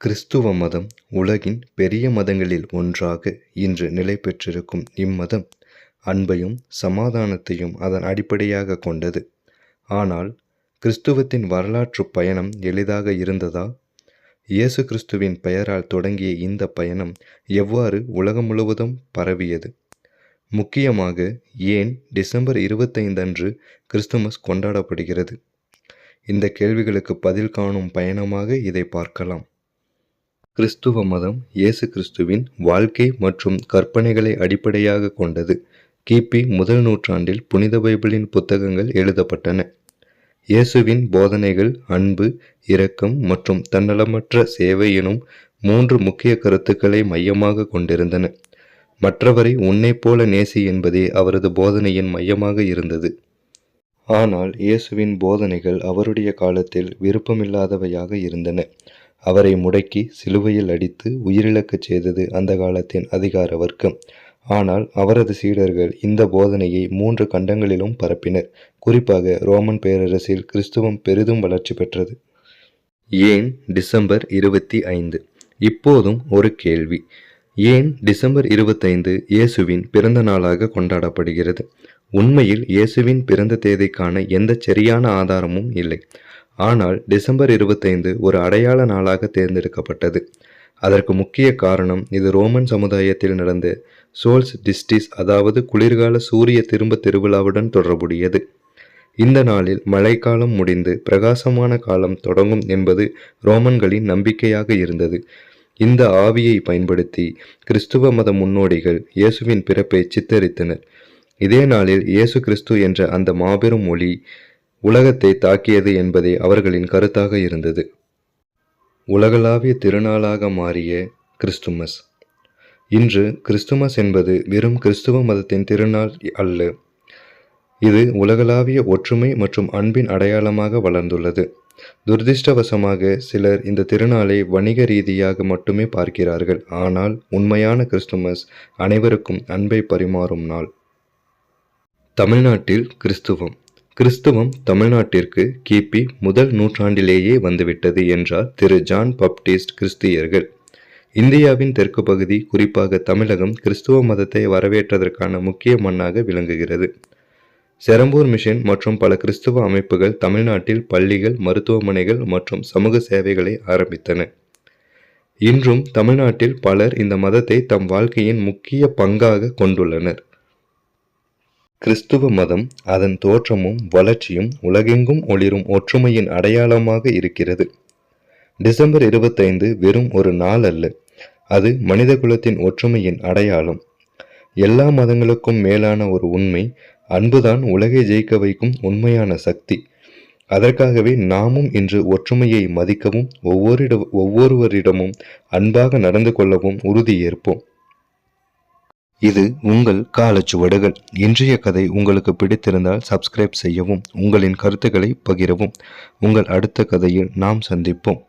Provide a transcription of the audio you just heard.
கிறிஸ்துவ மதம் உலகின் பெரிய மதங்களில் ஒன்றாக இன்று நிலை பெற்றிருக்கும் இம்மதம் அன்பையும் சமாதானத்தையும் அதன் அடிப்படையாக கொண்டது. ஆனால் கிறிஸ்துவத்தின் வரலாற்று பயணம் எளிதாக இருந்ததா? இயேசு கிறிஸ்துவின் பெயரால் தொடங்கிய இந்த பயணம் எவ்வாறு உலகம் முழுவதும் பரவியது? முக்கியமாக ஏன் டிசம்பர் இருபத்தைந்து அன்று கிறிஸ்துமஸ் கொண்டாடப்படுகிறது? இந்த கேள்விகளுக்கு பதில் காணும் பயணமாக இதை பார்க்கலாம். கிறிஸ்துவ மதம் இயேசு கிறிஸ்துவின் வாழ்க்கை மற்றும் கற்பனைகளை அடிப்படையாக கொண்டது. கிபி முதல் நூற்றாண்டில் புனித பைபிளின் புத்தகங்கள் எழுதப்பட்டன. இயேசுவின் போதனைகள் அன்பு இரக்கம் மற்றும் தன்னலமற்ற சேவை எனும் மூன்று முக்கிய கருத்துக்களை மையமாக கொண்டிருந்தன. மற்றவரை உன்னைப் போல நேசி என்பதே அவரது போதனையின் மையமாக இருந்தது. ஆனால் இயேசுவின் போதனைகள் அவருடைய காலத்தில் விருப்பமில்லாதவையாக இருந்தன. அவரை முடக்கி சிலுவையில் அடித்து உயிரிழக்கச் செய்தது அந்த காலத்தின் அதிகார வர்க்கம். ஆனால் அவரது சீடர்கள் இந்த போதனையை மூன்று கண்டங்களிலும் பரப்பினர். குறிப்பாக ரோமன் பேரரசில் கிறிஸ்துவம் பெரிதும் வளர்ச்சி பெற்றது. ஏன் டிசம்பர் இருபத்தி ஐந்து இப்போதும் ஒரு கேள்வி. ஏன் டிசம்பர் இருபத்தைந்து இயேசுவின் பிறந்த நாளாக கொண்டாடப்படுகிறது? உண்மையில் இயேசுவின் பிறந்த தேதிக்கான எந்த சரியான ஆதாரமும் இல்லை. ஆனால் டிசம்பர் இருபத்தைந்து ஒரு அடையாள நாளாக தேர்ந்தெடுக்கப்பட்டது. அதற்கு முக்கிய காரணம் இது ரோமன் சமுதாயத்தில் நடந்த சோல்ஸ் டிஸ்டிஸ் அதாவது குளிர்கால சூரிய திரும்ப திருவிழாவுடன் தொடர்புடையது. இந்த நாளில் மழைக்காலம் முடிந்து பிரகாசமான காலம் தொடங்கும் என்பது ரோமன்களின் நம்பிக்கையாக இருந்தது. இந்த ஆவியை பயன்படுத்தி கிறிஸ்துவ மத முன்னோடிகள் இயேசுவின் பிறப்பை சித்தரித்தனர். இதே நாளில் இயேசு கிறிஸ்து என்ற அந்த மாபெரும் ஒளி உலகத்தை தாக்கியது என்பதே அவர்களின் கருத்தாக இருந்தது. உலகளாவிய திருநாளாக மாறிய கிறிஸ்துமஸ். இன்று கிறிஸ்துமஸ் என்பது வெறும் கிறிஸ்துவ மதத்தின் திருநாள் அல்ல. இது உலகளாவிய ஒற்றுமை மற்றும் அன்பின் அடையாளமாக வளர்ந்துள்ளது. துரதிர்ஷ்டவசமாக சிலர் இந்த திருநாளை வணிக ரீதியாக மட்டுமே பார்க்கிறார்கள். ஆனால் உண்மையான கிறிஸ்துமஸ் அனைவருக்கும் அன்பை பரிமாறும் நாள். தமிழ்நாட்டில் கிறிஸ்துவம். கிறிஸ்துவம் தமிழ்நாட்டிற்கு கிபி முதல் நூற்றாண்டிலேயே வந்துவிட்டது என்றார் திரு ஜான் பப்டிஸ்ட் கிறிஸ்தியர்கள். இந்தியாவின் தெற்கு பகுதி குறிப்பாக தமிழகம் கிறிஸ்துவ மதத்தை வரவேற்றதற்கான முக்கிய மண்ணாக விளங்குகிறது. செரம்பூர் மிஷன் மற்றும் பல கிறிஸ்துவ அமைப்புகள் தமிழ்நாட்டில் பள்ளிகள் மருத்துவமனைகள் மற்றும் சமூக சேவைகளை ஆரம்பித்தன. இன்றும் தமிழ்நாட்டில் பலர் இந்த மதத்தை தம் வாழ்க்கையின் முக்கிய பங்காக கொண்டுள்ளனர். கிறிஸ்துவ மதம் அதன் தோற்றமும் வளர்ச்சியும் உலகெங்கும் ஒளிரும் ஒற்றுமையின் அடையாளமாக இருக்கிறது. டிசம்பர் இருபத்தைந்து வெறும் ஒரு நாள் அல்ல. அது மனிதகுலத்தின் ஒற்றுமையின் அடையாளம். எல்லா மதங்களுக்கும் மேலான ஒரு உண்மை அன்புதான் உலகை ஜெயிக்க வைக்கும் உண்மையான சக்தி. அதற்காகவே நாமும் இன்று ஒற்றுமையை மதிக்கவும் ஒவ்வொரு ஒவ்வொருவரிடமும் அன்பாக நடந்து கொள்ளவும் உறுதி ஏற்போம் இது உங்கள் காலச்சுவடுகள். இன்றைய கதை உங்களுக்கு பிடித்திருந்தால் சப்ஸ்கிரைப் செய்யவும் உங்களின் கருத்துக்களை பகிரவும். உங்கள் அடுத்த கதையில் நாம் சந்திப்போம்.